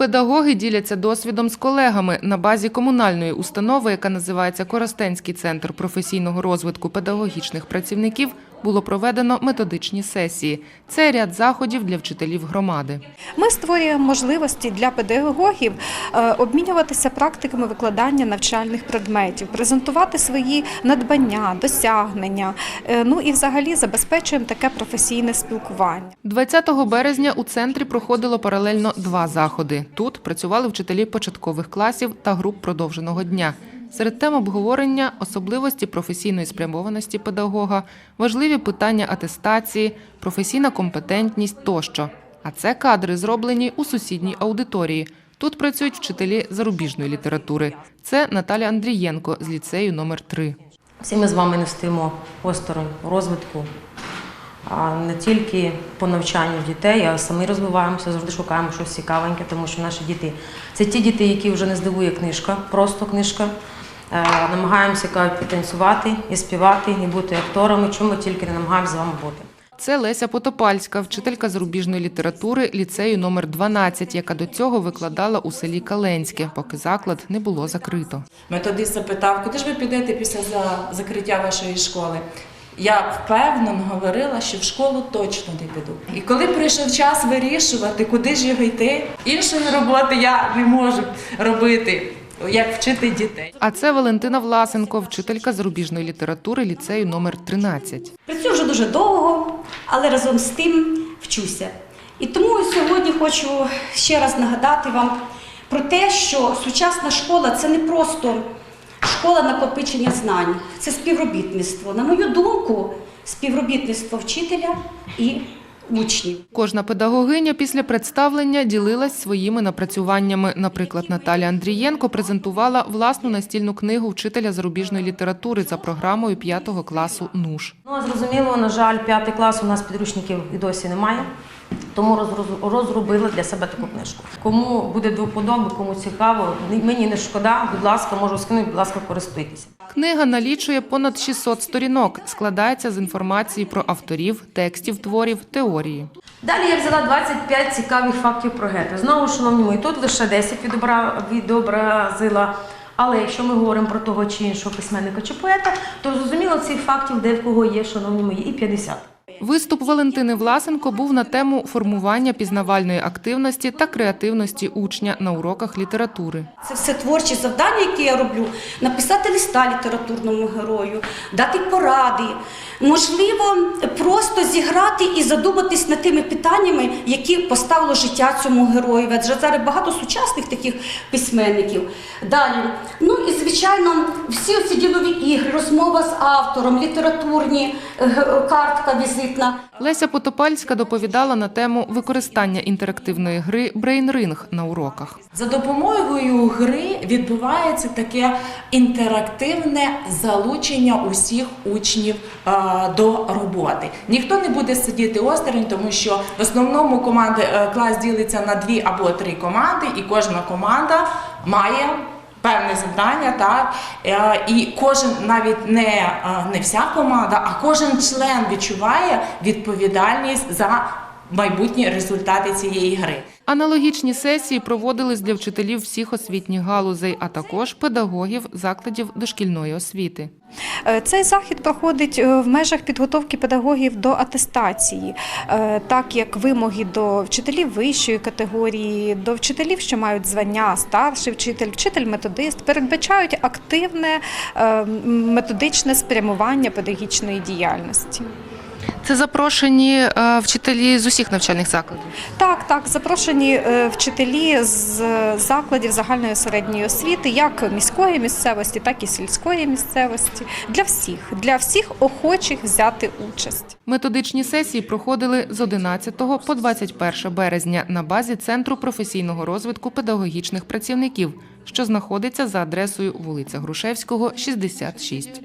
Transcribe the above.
Педагоги діляться досвідом з колегами на базі комунальної установи, яка називається Коростенський центр професійного розвитку педагогічних працівників. Було проведено методичні сесії. Це ряд заходів для вчителів громади. Ми створюємо можливості для педагогів е, обмінюватися практиками викладання навчальних предметів, презентувати свої надбання, досягнення. е, Ну і взагалі забезпечуємо таке професійне спілкування. 20 березня у центрі проходило паралельно два заходи. Тут працювали вчителі початкових класів та груп продовженого дня. Серед тем обговорення особливості професійної спрямованості педагога, важливі питання атестації, професійна компетентність тощо. А це кадри зроблені у сусідній аудиторії. Тут працюють вчителі зарубіжної літератури. Це Наталя Андрієнко з ліцею номер 3 Всі ми з вами не стоїмо осторонь розвитку, а не тільки по навчанню дітей, а самі розвиваємося, завжди шукаємо щось цікавеньке, тому що наші діти це ті діти, які вже не здивує книжка, просто книжка. Е, Намагаємося кажуть, потанцювати і співати, і бути акторами, чому ми тільки не намагаємося з вами бути. Це Леся Потопальська, вчителька зарубіжної літератури ліцею номер 12, яка до цього викладала у селі Каленське, поки заклад не було закрито. Методист запитав, куди ж ви підете після за- закриття вашої школи? Я впевнено говорила, що в школу точно не піду. І коли прийшов час вирішувати, куди ж його йти, іншої роботи я не можу робити, як вчити дітей. А це Валентина Власенко, вчителька зарубіжної літератури ліцею номер 13. Працюю вже дуже довго, але разом з тим вчуся. І тому сьогодні хочу ще раз нагадати вам про те, що сучасна школа це не просто школа накопичення знань, це співробітництво. На мою думку, співробітництво вчителя і учнів. Кожна педагогиня після представлення ділилась своїми напрацюваннями. Наприклад, Наталя Андрієнко презентувала власну настільну книгу вчителя зарубіжної літератури за програмою 5 класу НУШ. Ну, зрозуміло, на жаль, п'ятий клас у нас підручників і досі немає. Тому розробила для себе таку книжку. Кому буде до вподоби, кому цікаво, мені не шкода, будь ласка, можу скинути, будь ласка, користуйтеся. Книга налічує понад 600 сторінок, складається з інформації про авторів, текстів творів, теорії. Далі я взяла 25 цікавих фактів про гетто. Знову, шановні мої, тут лише 10 відобра- відобразила. Але якщо ми говоримо про того чи іншого письменника чи поета, то зрозуміло цих фактів, де в кого є, шановні мої, і 50. Виступ Валентини Власенко був на тему формування пізнавальної активності та креативності учня на уроках літератури. Це все творчі завдання, які я роблю. Написати листа літературному герою, дати поради. Можливо, просто зіграти і задуматись над тими питаннями, які поставило життя цьому герою. Адже зараз багато сучасних таких письменників. Далі, ну і звичайно, всі ці ділові ігри, розмова з автором, літературні е, картка візитна. Леся Потопальська доповідала на тему використання інтерактивної гри Брейнринг на уроках. За допомогою гри відбувається таке інтерактивне залучення усіх учнів е, до роботи. Ніхто не буде сидіти осторонь, тому що в основному команди е, клас ділиться на дві або три команди, і кожна команда має. Певне завдання, так Е, і кожен, навіть не, е, не вся команда, а кожен член відчуває відповідальність за майбутні результати цієї гри. Аналогічні сесії проводились для вчителів всіх освітніх галузей, а також педагогів закладів дошкільної освіти. Е, Цей захід проходить е, в межах підготовки педагогів до атестації, е, так як вимоги до вчителів вищої категорії, до вчителів, що мають звання старший вчитель, вчитель-методист, передбачають активне методичне спрямування педагогічної діяльності. Це запрошені е, вчителі з усіх навчальних закладів. Так, так, запрошені е, вчителі з закладів загальної середньої освіти, як міської місцевості, так і сільської місцевості. Для всіх, для всіх охочих взяти участь. Методичні сесії проходили з 11 по 21 березня на базі Центру професійного розвитку педагогічних працівників, що знаходиться за адресою вулиця Грушевського, 66.